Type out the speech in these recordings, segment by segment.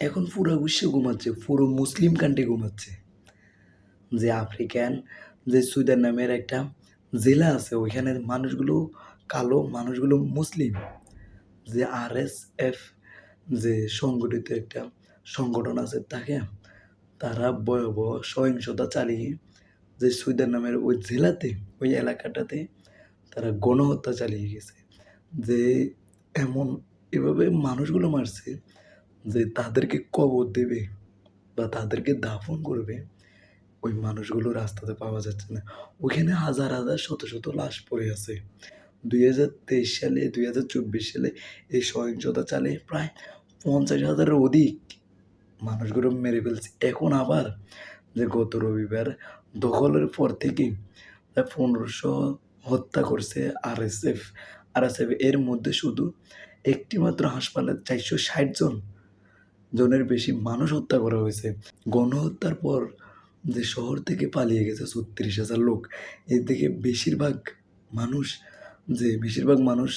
এখন পুরো বিশ্ব ঘুমাচ্ছে, পুরো মুসলিম কান্ট্রি ঘুমাচ্ছে। যে আফ্রিকান, যে সুইডেন নামের একটা জেলা আছে ওইখানে মানুষগুলো কালো, মানুষগুলো মুসলিম। যে আর এস এফ যে সংগঠিত একটা সংগঠন আছে তাকে, তারা ভয়াবহ সহিংসতা চালিয়ে যে সুইডেন নামের ওই জেলাতে, ওই এলাকাটাতে তারা গণহত্যা চালিয়ে গেছে। যে এমন এভাবে মানুষগুলো মারছে যে তাদেরকে কবর দেবে বা তাদেরকে দাফন করবে, ওই মানুষগুলো রাস্তাতে পাওয়া যাচ্ছে না। ওখানে হাজার হাজার, শত শত লাশ পড়ে আছে। দুই হাজার তেইশ সালে, দুই হাজার চব্বিশ সালে এই সহিংসতা চালিয়ে প্রায় পঞ্চাশ হাজারের অধিক মানুষগুলো মেরে ফেলছে। এখন আবার যে গত রবিবার দখলের পর থেকে পনেরোশো হত্যা করছে R S F. R S F এর মধ্যে শুধু একটি মাত্র হাসপাতালে চারশো ষাট জন জনের বেশি মানুষ হত্যা করা হয়েছে। গণহত্যার পর যে শহর থেকে পালিয়ে গেছে ছত্রিশ হাজার লোক, এর থেকে বেশিরভাগ মানুষ যে বেশিরভাগ মানুষ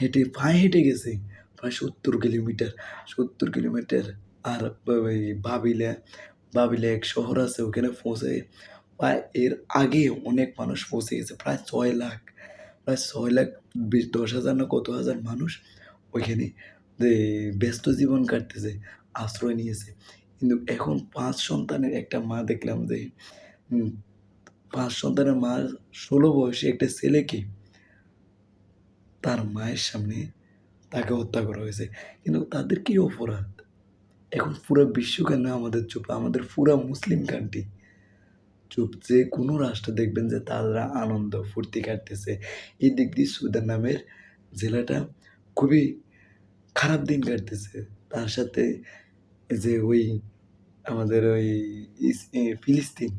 হেঁটে পায়ে হেঁটে গেছে, প্রায় সত্তর কিলোমিটার। সত্তর কিলোমিটার আর বাবিলা বাবিলা এক শহর আছে, ওখানে পৌঁছে প্রায় এর আগে অনেক মানুষ পৌঁছে গেছে, প্রায় ছয় লাখ, প্রায় ছয় লাখ বিশ, দশ হাজার না কত হাজার মানুষ ওইখানে ব্যস্ত জীবন কাটতেছে, আশ্রয় নিয়েছে। কিন্তু এখন পাঁচ সন্তানের একটা মা দেখলাম যে পাঁচ সন্তানের মা ষোলো বয়সী একটা ছেলেকে তার মায়ের সামনে তাকে হত্যা করা হয়েছে। কিন্তু তাদের কি অপরাধ? এখন পুরো বিশ্ব কেন আমাদের চুপ, আমাদের পুরো মুসলিম কান্ট্রি চুপ। যে কোনো রাষ্ট্র দেখবেন যে তারা আনন্দ, ফুর্তি কাটতেছে। এই দিক দিয়ে সুদান নামের জেলাটা খুবই খারাপ দিন কাটতেছে। তার সাথে যে ওই আমাদের ওই ফিলিস্তিন।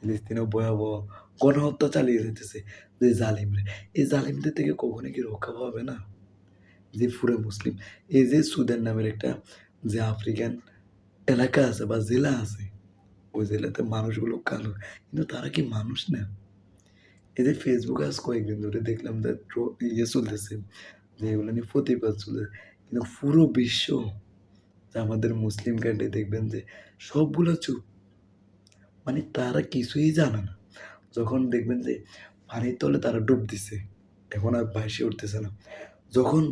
ফিলিস্তিনও ভয়াবহ গণহত্যা চালিয়ে যেতেছে যে জালিমরা। এই জালিমদের থেকে কখনো কি রক্ষা পাবে না? যে পুরো মুসলিম। এই যে সুদান নামের একটা যে আফ্রিকান এলাকা আছে বা জেলা আছে, ওই জেলাতে মানুষগুলো কালো। কিন্তু তারা কি মানুষ না? এই যে ফেসবুকে আজ কয়েকদিন ধরে দেখলাম যে ইয়ে চলতেছে। যে এগুলো নিয়ে প্রতিবাদ চলতেছে কিন্তু পুরো বিশ্ব আমাদের মুসলিম কান্ট্রি দেখবেন যে সবগুলো চুপ। মানে তারা কিছুই জানে না। যখন দেখবেন যে পানির তলে তারা ডুব দিছে, এখন আর ভাসে উঠতেছে না। যখন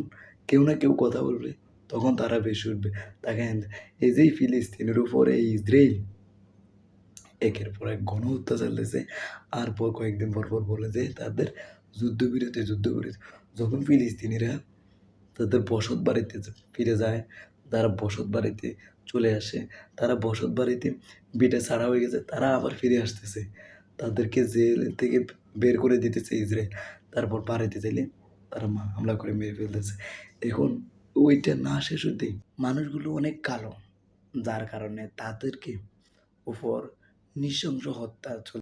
কেউ না কেউ কথা বলবে, তখন তারা বেশি উঠবে। তাকে এই যে ফিলিস্তিনের উপরে ইসরায়েল, একের পর এক গণহত্যা চলতেছে আর পর কয়েকদিন পর পর বলে যে তাদের যুদ্ধবিরতি যুদ্ধবিরতি। যখন ফিলিস্তিনিরা তাদের বসত বাড়িতে ফিরে যায়, তারা বসত বাড়িতে চলে আসে, তারা বসত বাড়িতে বিটে ছাড়া হয়ে গেছে, তারা আবার ফিরে আসতেছে। তাদেরকে জেল থেকে বের করে দিতেছে ইসরায়েল। তারপর বাড়িতে চাইলে তারা হামলা করে মেরে ফেলতেছে। এখন ওইটা না শেষ হতেই মানুষগুলো অনেক কালো। যার কারণে তাদেরকে উপর নৃশংস হত্যা চল